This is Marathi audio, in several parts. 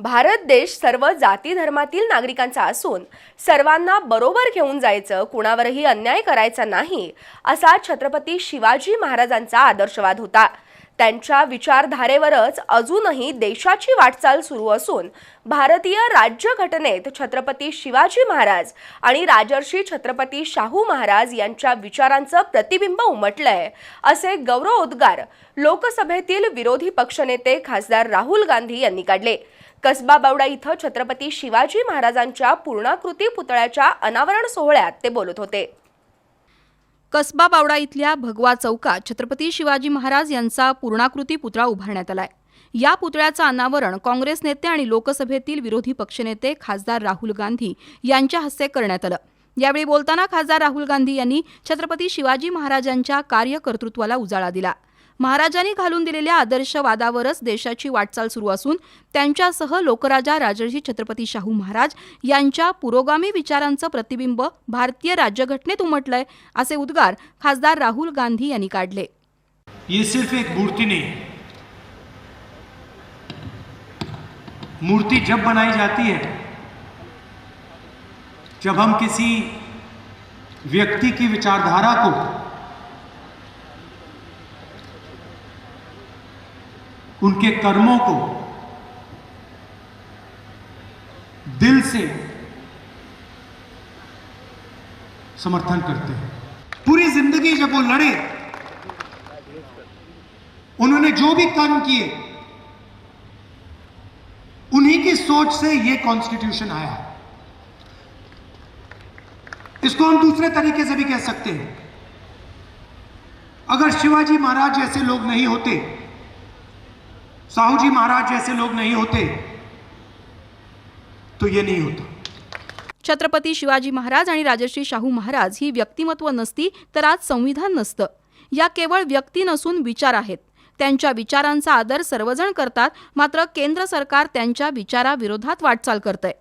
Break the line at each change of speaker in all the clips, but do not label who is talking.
भारत देश सर्व जाती धर्मातील नागरिकांचा असून सर्वांना बरोबर घेऊन जायचं कुणावरही अन्याय करायचा नाही असा छत्रपती शिवाजी महाराजांचा आदर्शवाद होता. त्यांच्या विचारधारेवरच अजूनही देशाची वाटचाल सुरू असून भारतीय राज्यघटनेत छत्रपती शिवाजी महाराज आणि राजर्षी छत्रपती शाहू महाराज यांच्या विचारांचं प्रतिबिंब उमटलंय असे गौरवोद्गार लोकसभेतील विरोधी पक्षनेते खासदार राहुल गांधी यांनी काढले. कसबा बावडा इथं छत्रपती शिवाजी महाराजांच्या पूर्णाकृती पुतळ्याच्या अनावरण सोहळ्यात ते बोलत होते.
कसबा बावडा इथल्या भगवा चौकात छत्रपती शिवाजी महाराज यांचा पूर्णाकृती पुतळा उभारण्यात आलाय. या पुतळ्याचं अनावरण काँग्रेस नेते आणि लोकसभेतील विरोधी पक्षनेते खासदार राहुल गांधी यांच्या हस्ते करण्यात आलं. यावेळी बोलताना खासदार राहुल गांधी यांनी छत्रपती शिवाजी महाराजांच्या कार्यकर्तृत्वाला उजाळा दिला. महाराजांनी घालून दिलेल्या आदर्शवादावरच देशाची वाटचाल सुरू असून त्यांच्यासह लोकराजा राजर्षी छत्रपती शाहू महाराज यांच्या पुरोगामी विचारांचं प्रतिबिंब भारतीय राज्यघटनेत उमटलंय असे उद्गार खासदार राहुल गांधी यांनी काढले.
ये सिर्फ एक मूर्ति नहीं है मूर्ति जब बनाई जाती है जब हम किसी व्यक्ति की विचारधारा को उनके कर्मों को दिल से समर्थन करते हैं। पूरी ज़िंदगी जब वो लड़े, उन्होंने जो भी कर्म किए, उन्हीं की सोच से ये कॉन्स्टिट्यूशन आया है। इसको हम दूसरे तरीके से भी कह सकते हैं। अगर शिवाजी महाराज जैसे लोग नहीं होते साहू जी महाराज जैसे लोग नहीं होते तो ये नहीं होता।
छत्रपती शिवाजी महाराज आणि राजश्री शाहू महाराज ही व्यक्तिमत्व नसती तर आज संविधान नसतं. या केवळ व्यक्ती नसून विचार आहेत. त्यांच्या विचारांचा आदर सर्वजण करतात मात्र केंद्र सरकार त्यांच्या विचाराविरोधात वाटचाल करतंय.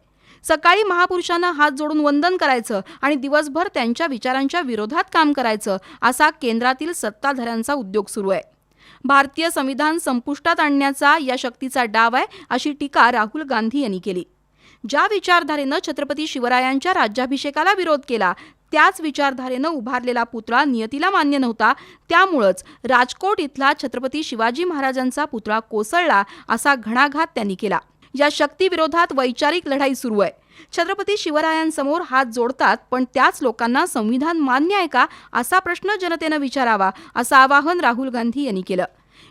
सकाळी महापुरुषांना हात जोडून वंदन करायचं आणि दिवसभर त्यांच्या विचारांच्या विरोधात काम करायचं असा केंद्रातील सत्ताधाऱ्यांचा उद्योग सुरू आहे. भारतीय संविधान संपुष्टात आणण्याचा या शक्तीचा डाव आहे अशी टीका राहुल गांधी यांनी केली. ज्या विचारधारेनं छत्रपती शिवरायांच्या राज्याभिषेकाला विरोध केला त्याच विचारधारेनं उभारलेला पुतळा नियतीला मान्य नव्हता. त्यामुळंच राजकोट इथला छत्रपती शिवाजी महाराजांचा पुतळा कोसळला असा घणाघात त्यांनी केला. या शक्तीविरोधात वैचारिक लढाई सुरू आहे. छत्रपती शिवरायांसमोर हात जोडतात पण त्याच लोकांना संविधान मान्य आहे का? असा प्रश्न जनतेनं विचारावा असं आवाहन राहुल गांधी यांनी केलं.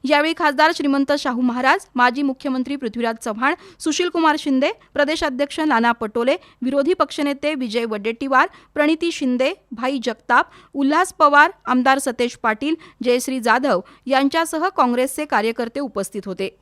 यावेळी खासदार श्रीमंत शाहू महाराज माजी मुख्यमंत्री पृथ्वीराज चव्हाण सुशीलकुमार शिंदे प्रदेशाध्यक्ष नाना पटोले विरोधी पक्षनेते विजय वडेट्टीवार प्रणिती शिंदे भाई जगताप उल्हास पवार आमदार सतेज पाटील जयश्री जाधव यांच्यासह काँग्रेसचे कार्यकर्ते उपस्थित होते.